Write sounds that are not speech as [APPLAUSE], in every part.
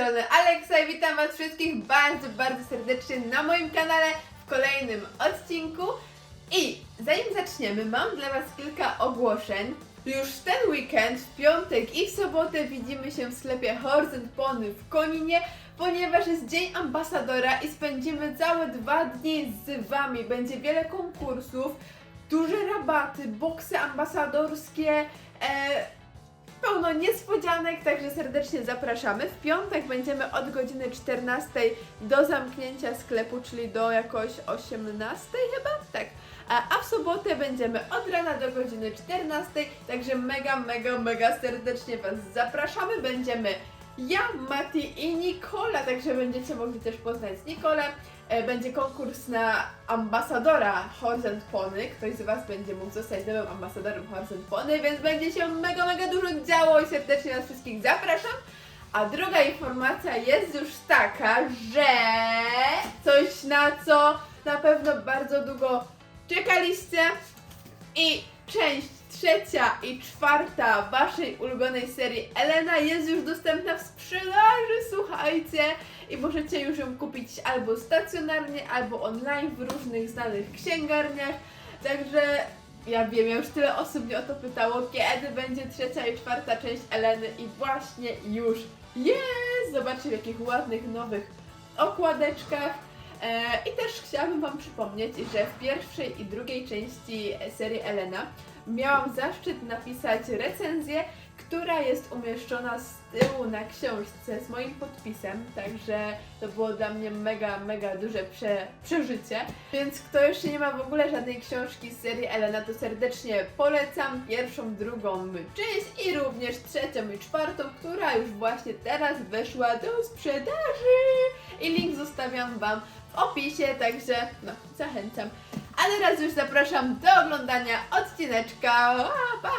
strony Aleksa i witam Was wszystkich bardzo, bardzo serdecznie na moim kanale w kolejnym odcinku. I zanim zaczniemy, mam dla Was kilka ogłoszeń. Już ten weekend, w piątek i w sobotę widzimy się w sklepie Horse Pony w Koninie, ponieważ jest Dzień Ambasadora i spędzimy całe dwa dni z Wami. Będzie wiele konkursów, duże rabaty, boksy ambasadorskie, e, pełno niespodzianek, także serdecznie zapraszamy. W piątek będziemy od godziny 14 do zamknięcia sklepu, czyli do jakoś 18 chyba? Tak. A, w sobotę będziemy od rana do godziny 14, także mega, mega, mega serdecznie Was zapraszamy. Będziemy ja, Mati i Nikola, także będziecie mogli też poznać Nikolę. E, Będzie konkurs na ambasadora Horse and Pony. Ktoś z Was będzie mógł zostać nowym ambasadorem Horse and Pony, więc będzie się mega, mega dużo działo i serdecznie Was wszystkich zapraszam. A druga informacja jest już taka, że coś na co na pewno bardzo długo czekaliście i część trzecia i czwarta waszej ulubionej serii Elena jest już dostępna w sprzedaży, słuchajcie, i możecie już ją kupić albo stacjonarnie, albo online w różnych znanych księgarniach. Także ja wiem, ja już tyle osób mnie o to pytało, kiedy będzie trzecia i czwarta część Eleny i właśnie już jest! Zobaczcie w jakich ładnych nowych okładeczkach. E, I też chciałabym Wam przypomnieć, że w pierwszej i drugiej części serii Elena miałam zaszczyt napisać recenzję, która jest umieszczona z tyłu na książce z moim podpisem, także to było dla mnie mega, mega duże prze, przeżycie. Więc kto jeszcze nie ma w ogóle żadnej książki z serii Elena, to serdecznie polecam pierwszą, drugą część i również trzecią i czwartą, która już właśnie teraz weszła do sprzedaży. I link zostawiam Wam w opisie, także no, zachęcam. A teraz już zapraszam do oglądania odcineczka. Pa, pa.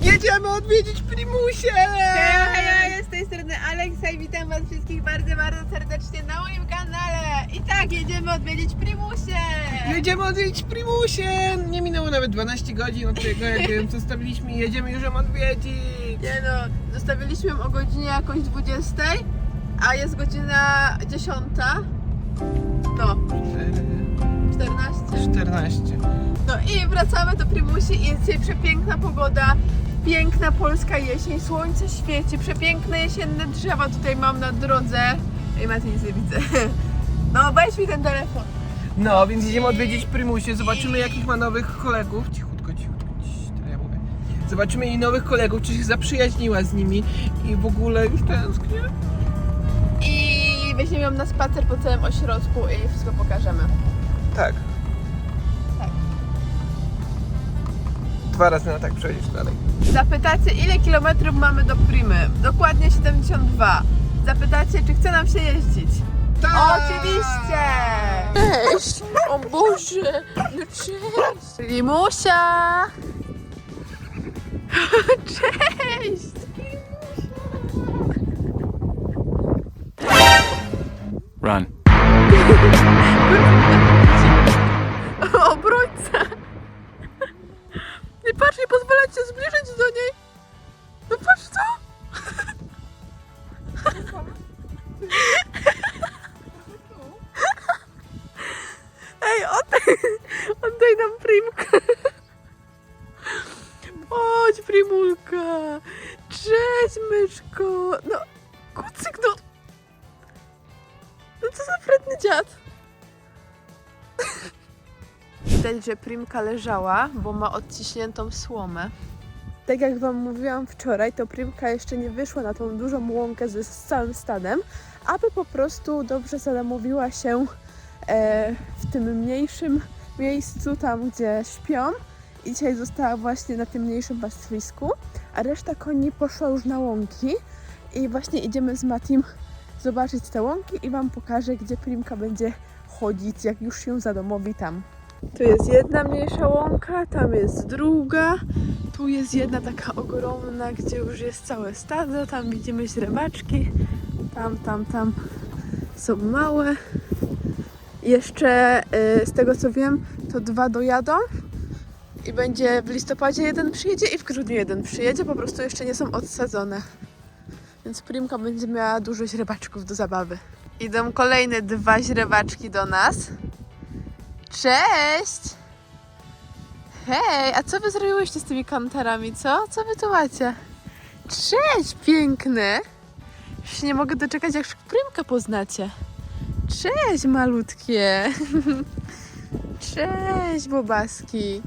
Jedziemy odwiedzić Primusie! Hej, z tej strony Aleksa i witam Was wszystkich bardzo, bardzo serdecznie na moim kanale. I tak, jedziemy odwiedzić Primusie. Jedziemy odwiedzić Primusie! Nie minęło nawet 12 godzin od tego, jak ją zostawiliśmy i jedziemy już ją odwiedzić! Nie no, zostawiliśmy ją o godzinie jakoś 20, a jest godzina 10. No, 14. 14. No i wracamy do Primusi i jest dzisiaj przepiękna pogoda, piękna polska jesień, słońce świeci, przepiękne jesienne drzewa tutaj mam na drodze. Ej Macie, nic nie widzę. [LAUGHS] No weź mi ten telefon. No, więc jedziemy odwiedzić Primusie, zobaczymy jakich ma nowych kolegów. Cichutko, cichutko, cicho, tyle ja mówię. Zobaczymy jej nowych kolegów, czy się zaprzyjaźniła z nimi i w ogóle już tęsknię. I weźmiemy ją na spacer po całym ośrodku i wszystko pokażemy. Tak. Tak. Dwa razy na tak przejdziesz dalej. Zapytacie, ile kilometrów mamy do Primy? Dokładnie 72. Zapytacie, czy chce nam się jeździć? Tak! Oczywiście! Cześć! O Boże! No cześć! Limusia! [LAUGHS] Cześć! Run. Nie patrz, nie pozwalać się zbliżyć do niej! No patrz co! Ej, oddaj, oddaj nam primkę! Chodź, primulka! Cześć, myszko! No, kucyk, no... No co za wredny dziad! Widać, że Primka leżała, bo ma odciśniętą słomę. Tak jak Wam mówiłam wczoraj, to Primka jeszcze nie wyszła na tą dużą łąkę z całym stadem, aby po prostu dobrze zadomowiła się e, w tym mniejszym miejscu, tam gdzie śpią. I dzisiaj została właśnie na tym mniejszym pastwisku, a reszta koni poszła już na łąki. I właśnie idziemy z Matim zobaczyć te łąki i Wam pokażę, gdzie Primka będzie chodzić, jak już się zadomowi tam. Tu jest jedna mniejsza łąka, tam jest druga, tu jest jedna taka ogromna, gdzie już jest całe stado, tam widzimy źrebaczki, tam, tam, tam są małe. Jeszcze y, z tego co wiem, to dwa dojadą i będzie w listopadzie jeden przyjedzie i w grudniu jeden przyjedzie, po prostu jeszcze nie są odsadzone. Więc Primka będzie miała dużo źrebaczków do zabawy. Idą kolejne dwa źrebaczki do nas. Cześć! Hej, a co wy zrobiłyście z tymi kantarami, co? Co wy tu macie? Cześć, piękny! Już nie mogę doczekać, jak Primkę poznacie. Cześć, malutkie! [LAUGHS] Cześć, bobaski!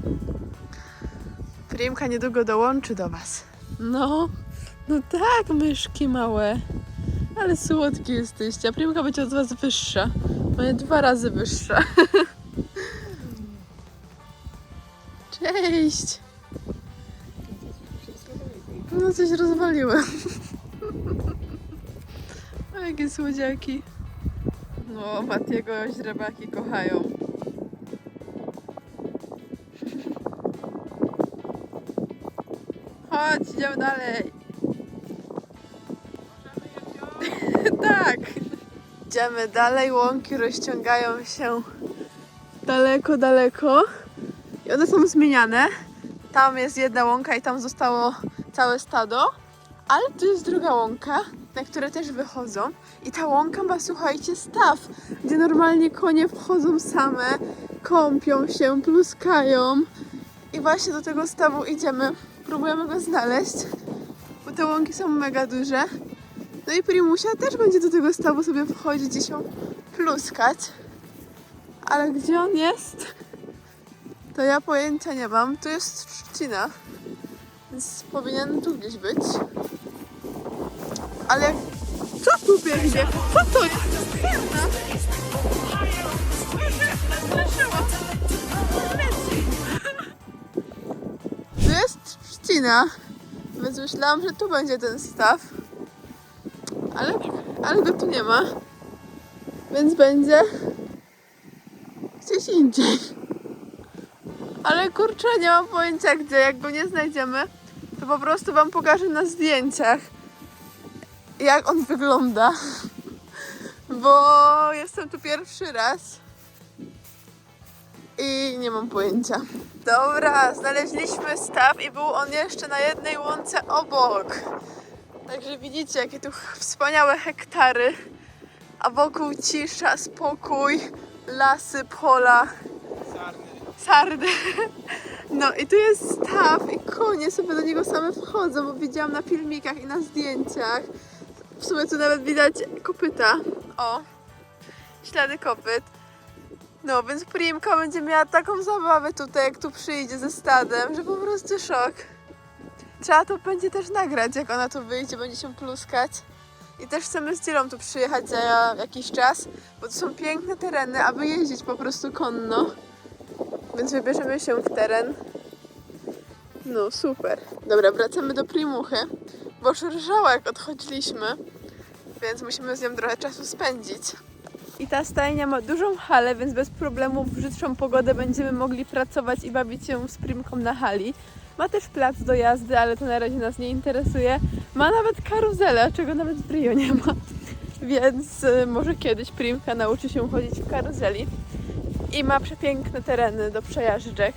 Primka niedługo dołączy do was. No, no tak, myszki małe. Ale słodkie jesteście. A Primka będzie od was wyższa. Będzie dwa razy wyższa. [LAUGHS] Cześć! No coś rozwaliłem. O, jakie słodziaki. No, Matiego źrebaki kochają. Chodź, idziemy dalej. [LAUGHS] tak. Idziemy dalej, łąki rozciągają się daleko, daleko. I one są zmieniane. Tam jest jedna łąka i tam zostało całe stado. Ale tu jest druga łąka, na które też wychodzą. I ta łąka ma, słuchajcie, staw, gdzie normalnie konie wchodzą same, kąpią się, pluskają. I właśnie do tego stawu idziemy. Próbujemy go znaleźć, bo te łąki są mega duże. No i Primusia też będzie do tego stawu sobie wchodzić i się pluskać. Ale gdzie on jest? To ja pojęcia nie mam. Tu jest trzcina, więc powinien tu gdzieś być. Ale co tu biegnie? Co to jest? Tu jest trzcina, więc myślałam, że tu będzie ten staw. Ale, ale go tu nie ma. Więc będzie gdzieś indziej. Ale kurczę, nie mam pojęcia gdzie. Jak go nie znajdziemy, to po prostu wam pokażę na zdjęciach, jak on wygląda. Bo jestem tu pierwszy raz i nie mam pojęcia. Dobra, znaleźliśmy staw i był on jeszcze na jednej łące obok. Także widzicie, jakie tu wspaniałe hektary, a wokół cisza, spokój, lasy, pola, sardy. [LAUGHS] No i tu jest staw i konie sobie do niego same wchodzą, bo widziałam na filmikach i na zdjęciach. W sumie tu nawet widać kopyta. O, ślady kopyt. No, więc Primka będzie miała taką zabawę tutaj, jak tu przyjdzie ze stadem, że po prostu szok. Trzeba to będzie też nagrać, jak ona tu wyjdzie, będzie się pluskać. I też chcemy z Dzielą tu przyjechać za jakiś czas, bo to są piękne tereny, aby jeździć po prostu konno. Więc wybierzemy się w teren. No, super. Dobra, wracamy do Primuchy, bo szarżała jak odchodziliśmy, więc musimy z nią trochę czasu spędzić. I ta stajnia ma dużą halę, więc bez problemu w brzydszą pogodę będziemy mogli pracować i bawić się z Primką na hali. Ma też plac do jazdy, ale to na razie nas nie interesuje. Ma nawet karuzelę, czego nawet w Rio nie ma. [LAUGHS] Więc y, może kiedyś Primka nauczy się chodzić w karuzeli. I ma przepiękne tereny do przejażdżek.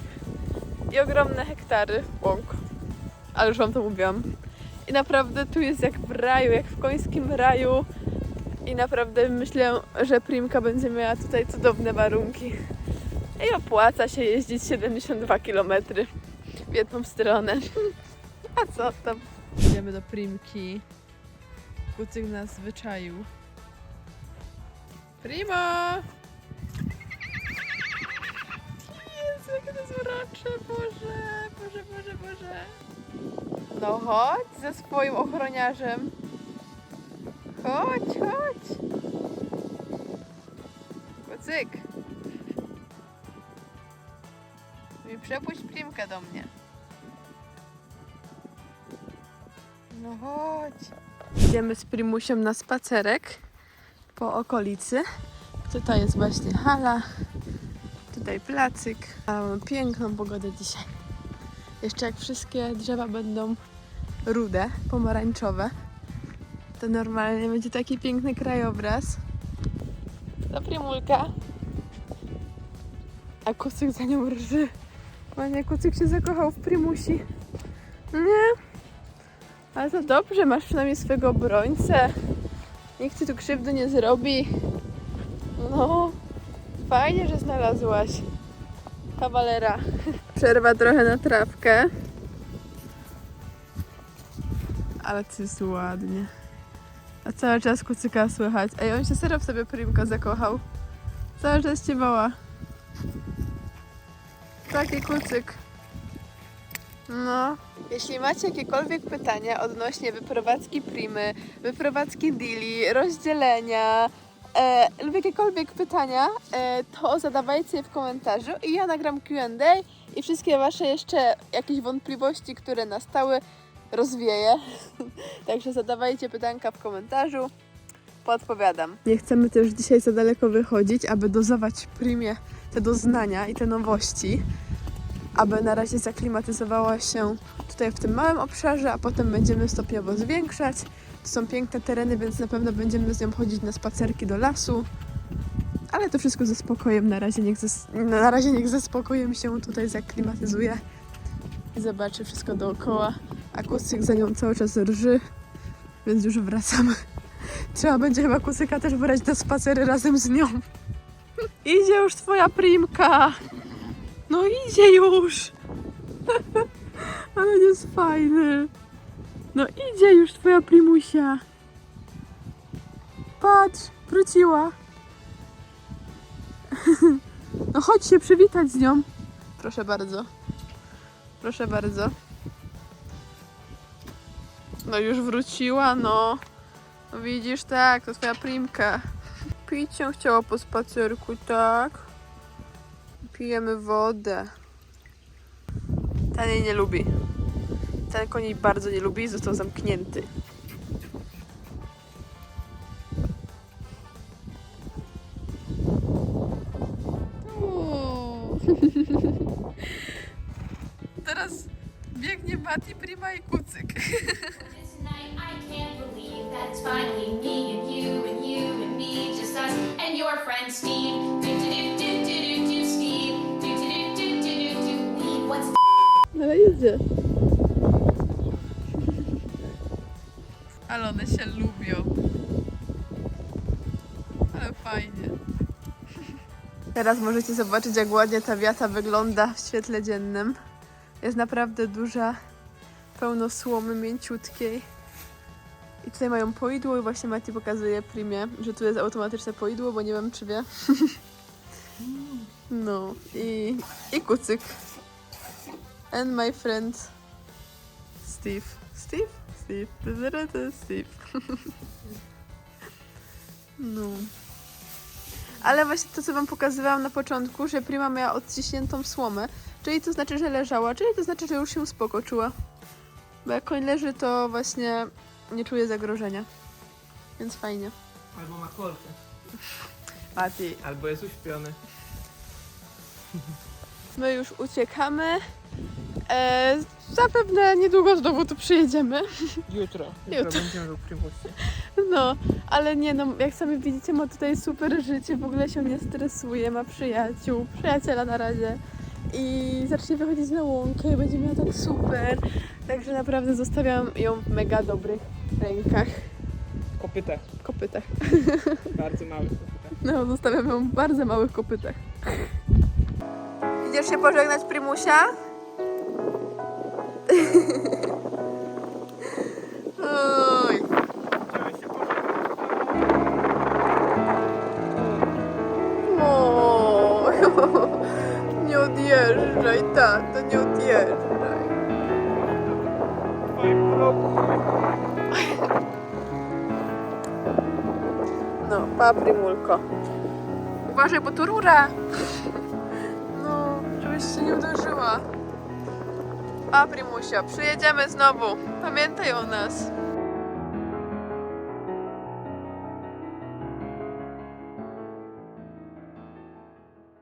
I ogromne hektary łąk. Ale już wam to mówiłam. I naprawdę tu jest jak w raju, jak w końskim raju. I naprawdę myślę, że Primka będzie miała tutaj cudowne warunki. I opłaca się jeździć 72 km w jedną stronę. [LAUGHS] A co tam? Idziemy do Primki. Kucyk nas zwyczaił. Primo! Urocze, Boże, Boże, Boże, Boże. No chodź ze swoim ochroniarzem. Chodź, chodź. Kucyk. I przepuść Primkę do mnie. No chodź. Idziemy z Primusiem na spacerek po okolicy. Tutaj jest właśnie hala. Tutaj placyk. Mamy piękną pogodę dzisiaj. Jeszcze jak wszystkie drzewa będą rude, pomarańczowe, to normalnie będzie taki piękny krajobraz. To Primulka. A kucyk za nią rży. Panie, kucyk się zakochał w Primusi. Nie? Ale to dobrze, masz przynajmniej swojego obrońcę. Nikt ci tu krzywdy nie zrobi. No, fajnie, że znalazłaś kawalera. Przerwa trochę na trawkę. Ale to jest ładnie. A cały czas kucyka słychać. Ej, on się serio w sobie Primka zakochał. Cały czas cię woła. Taki kucyk. No. Jeśli macie jakiekolwiek pytania odnośnie wyprowadzki Primy, wyprowadzki Dili, rozdzielenia e, lub jakiekolwiek pytania, e, to zadawajcie je w komentarzu i ja nagram Q&A i wszystkie wasze jeszcze jakieś wątpliwości, które nastały, rozwieję. [LAUGHS] Także zadawajcie pytanka w komentarzu. Podpowiadam. Nie chcemy też dzisiaj za daleko wychodzić, aby dozować Primie te doznania i te nowości aby na razie zaklimatyzowała się tutaj w tym małym obszarze, a potem będziemy stopniowo zwiększać. To są piękne tereny, więc na pewno będziemy z nią chodzić na spacerki do lasu. Ale to wszystko ze spokojem. Na razie niech ze, na razie niech ze spokojem się tutaj zaklimatyzuje i zobaczy wszystko dookoła. A kucyk za nią cały czas rży, więc już wracamy. [LAUGHS] Trzeba będzie chyba kucyka też brać na spacery razem z nią. [LAUGHS] Idzie już twoja primka! No idzie już! [LAUGHS] Ale jest fajny. No idzie już twoja primusia. Patrz, wróciła. [LAUGHS] No chodź się przywitać z nią. Proszę bardzo. Proszę bardzo. No już wróciła, no. No widzisz, tak, to twoja primka. Pić się chciała po spacerku, tak? Pijemy wodę. Ten jej nie lubi. Ten koń bardzo nie lubi i został zamknięty. Idzie. Ale one się lubią. Ale fajnie. Teraz możecie zobaczyć, jak ładnie ta wiata wygląda w świetle dziennym. Jest naprawdę duża, pełno słomy mięciutkiej. I tutaj mają poidło i właśnie Mati pokazuje Primie, że tu jest automatyczne poidło, bo nie wiem czy wie. [LAUGHS] No i, i kucyk. And my friend Steve. Steve? Steve. Steve. Steve. [LAUGHS] No. Ale właśnie to, co wam pokazywałam na początku, że Prima miała odciśniętą słomę, czyli to znaczy, że leżała, czyli to znaczy, że już się spoko czuła. Bo jak koń leży, to właśnie nie czuje zagrożenia. Więc fajnie. Albo ma kolkę. Mati, Albo jest uśpiony. My już uciekamy. E, zapewne niedługo znowu tu przyjedziemy. [LAUGHS] Jutro. Jutro. Jutro będziemy w Prymusie. No, ale nie no, jak sami widzicie, ma tutaj super życie, w ogóle się nie stresuje, ma przyjaciół, przyjaciela na razie i zacznie wychodzić na łąkę będzie miała tak super. Także naprawdę zostawiam ją w mega dobrych rękach, kopytach. kopytach. Bardzo małych kopytach. No, zostawiam ją w bardzo małych kopytach. Idziesz się pożegnać, Primusia? Oj. Nie odjeżdżaj, tato, nie odjeżdżaj. No, pa, Primulko. Uważaj, bo tu rura. Żebyś się nie uderzyła. Pa, Primusia, przyjedziemy znowu. Pamiętaj o nas.